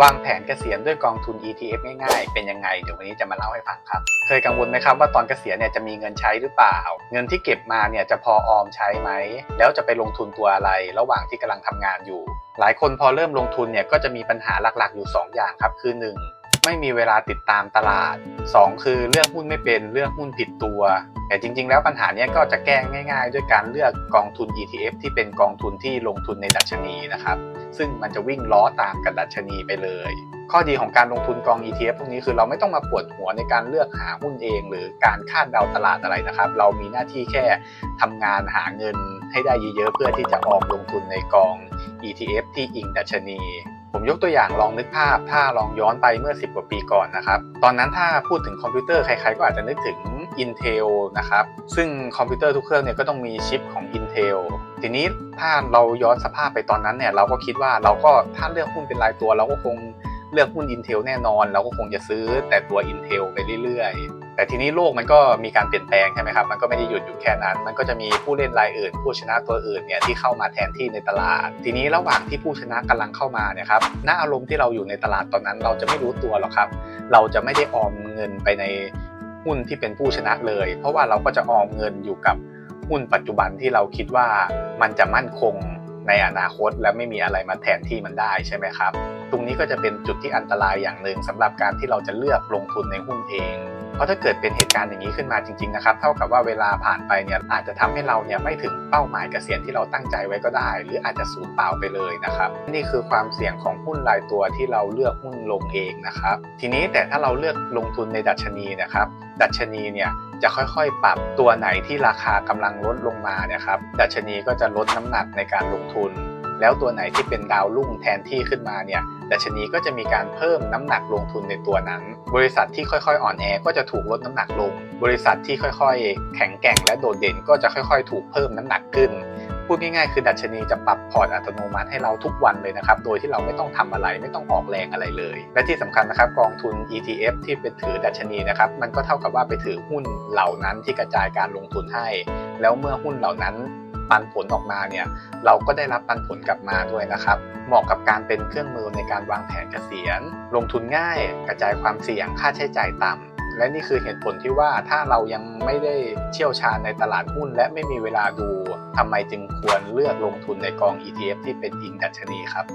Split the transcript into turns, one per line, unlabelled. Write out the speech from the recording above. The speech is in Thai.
วางแผนเกษียณด้วยกองทุน ETF ง่ายๆ เป็นยังไง เดี๋ยววันนี้จะมาเล่าให้ฟังครับ เคยกังวลไหมครับว่าตอนเกษียณเนี่ยจะมีเงินใช้หรือเปล่า เงินที่เก็บมาเนี่ยจะพอออมใช้ไหม แล้วจะไปลงทุนตัวอะไร ระหว่างที่กำลังทำงานอยู่ หลายคนพอเริ่มลงทุนเนี่ยก็จะมีปัญหาหลักๆอยู่ 2 อย่างครับ คือ 1. ไม่มีเวลาติดตามตลาด 2 คือเลือกหุ้นไม่เป็นเลือกหุ้นผิดตัว แต่จริง ๆ แล้วปัญหาเนี้ยก็จะแก้ง่าย ๆ ด้วยการเลือกกองทุน ETF ที่เป็นกองทุนที่ลงทุนในดัชนีนะครับ ซึ่งมันจะวิ่งล้อตามกับดัชนีไปเลย ข้อดีของการลงทุนกอง ETF พวกนี้คือเราไม่ต้องมาปวดหัวในการเลือกหาหุ้นเอง หรือการคาดเดาตลาดอะไรนะครับ เรามีหน้าที่แค่ทำงานหาเงินให้ได้เยอะๆเพื่อที่จะออมลงทุนในกอง ETF ที่อิงดัชนี ผมยกตัวอย่างลองนึกภาพ ถ้าลองย้อนไปเมื่อ 10 กว่าปีก่อนนะครับ ตอนนั้นถ้าพูดถึงคอมพิวเตอร์ใครๆก็อาจจะนึกถึง Intel นะครับ ซึ่งคอมพิวเตอร์ทุกเครื่องเนี่ยก็ต้องมีชิปของ Intel ทีนี้ถ้าเราย้อนสภาพไปตอนนั้นเนี่ยเราก็คิดว่าเราก็ถ้าเลือกหุ้นเป็นรายตัวเราก็คงเลือกหุ้น Intel แน่นอน เราก็คงจะซื้อแต่ตัว Intel ไปเรื่อย แต่ทีนี้โลกมันก็มีการเปลี่ยนแปลงใช่ไหมครับ มันก็ไม่ได้หยุดอยู่แค่นั้น มันก็จะมีผู้เล่นรายอื่น ผู้ชนะตัวอื่นเนี่ยที่เข้ามาแทนที่ในตลาด ทีนี้ระหว่างที่ผู้ชนะกำลังเข้ามาเนี่ยครับณอารมณ์ที่เราอยู่ในตลาดตอนนั้น เราจะไม่รู้ตัวหรอกครับ เราจะไม่ได้ออมเงินไปในหุ้นที่เป็นผู้ชนะเลย เพราะว่าเราก็จะออมเงินอยู่กับหุ้นปัจจุบันที่เราคิดว่ามันจะมั่นคงในอนาคตและไม่มีอะไรมาแทนที่มันได้ใช่ไหมครับ ตรงนี้ก็จะเป็นจุดที่อันตรายอย่างหนึ่งสำหรับการที่เราจะเลือกลงทุนในหุ้นเอง เพราะถ้าเกิดเป็นเหตุการณ์อย่างนี้ขึ้นมาจริงๆนะครับเท่ากับว่าเวลาผ่านไปเนี่ยอาจจะทำให้เราเนี่ยไม่ถึงเป้าหมายเกษียณที่เราตั้งใจไว้ก็ได้ หรืออาจจะสูญเปล่าไปเลยนะครับนี่คือความเสี่ยงของหุ้นรายตัวที่เราเลือกหุ้นลงเองนะครับทีนี้แต่ถ้าเราเลือกลงทุนในดัชนีนะครับดัชนีเนี่ยจะค่อยๆ ปรับตัวไหนที่ราคากำลังลดลงมาเนี่ยครับดัชนีก็จะลดน้ำหนักในการลงทุน แล้วตัวไหนที่เป็นดาวรุ่งแทนที่ขึ้นมาเนี่ยดัชนีก็จะมีการเพิ่มน้ำหนักลงทุนในตัวนั้น บริษัทที่ค่อยๆอ่อนแอก็จะถูกลดน้ำหนักลง บริษัทที่ค่อยๆ แข็งแกร่งและโดดเด่นก็จะค่อยๆ ถูกเพิ่มน้ำหนักขึ้น พูดง่ายๆ คือดัชนีจะปรับพอร์ตอัตโนมัติให้เราทุกวันเลยนะครับ โดยที่เราไม่ต้องทำอะไรไม่ต้องออกแรงอะไรเลย และที่สำคัญนะครับกองทุน ETF ที่เป็นถือดัชนีนะครับ มันก็เท่ากับว่าไปถือหุ้นเหล่านั้นที่กระจายการลงทุนให้ แล้วเมื่อหุ้นเหล่านั้น ปันผลออกมาเนี่ยเราก็ได้รับปันผลกลับมาด้วยนะครับ เหมาะกับการเป็นเครื่องมือในการวางแผนเกษียณ ลงทุนง่าย กระจายความเสี่ยงค่าใช้จ่ายต่ำและนี่คือเหตุผลที่ว่าถ้าเรายังไม่ได้เชี่ยวชาญในตลาดหุ้น และไม่มีเวลาดูทำไมจึงควรเลือกลงทุนในกอง ETF ที่เป็นอิงดัชนีครับ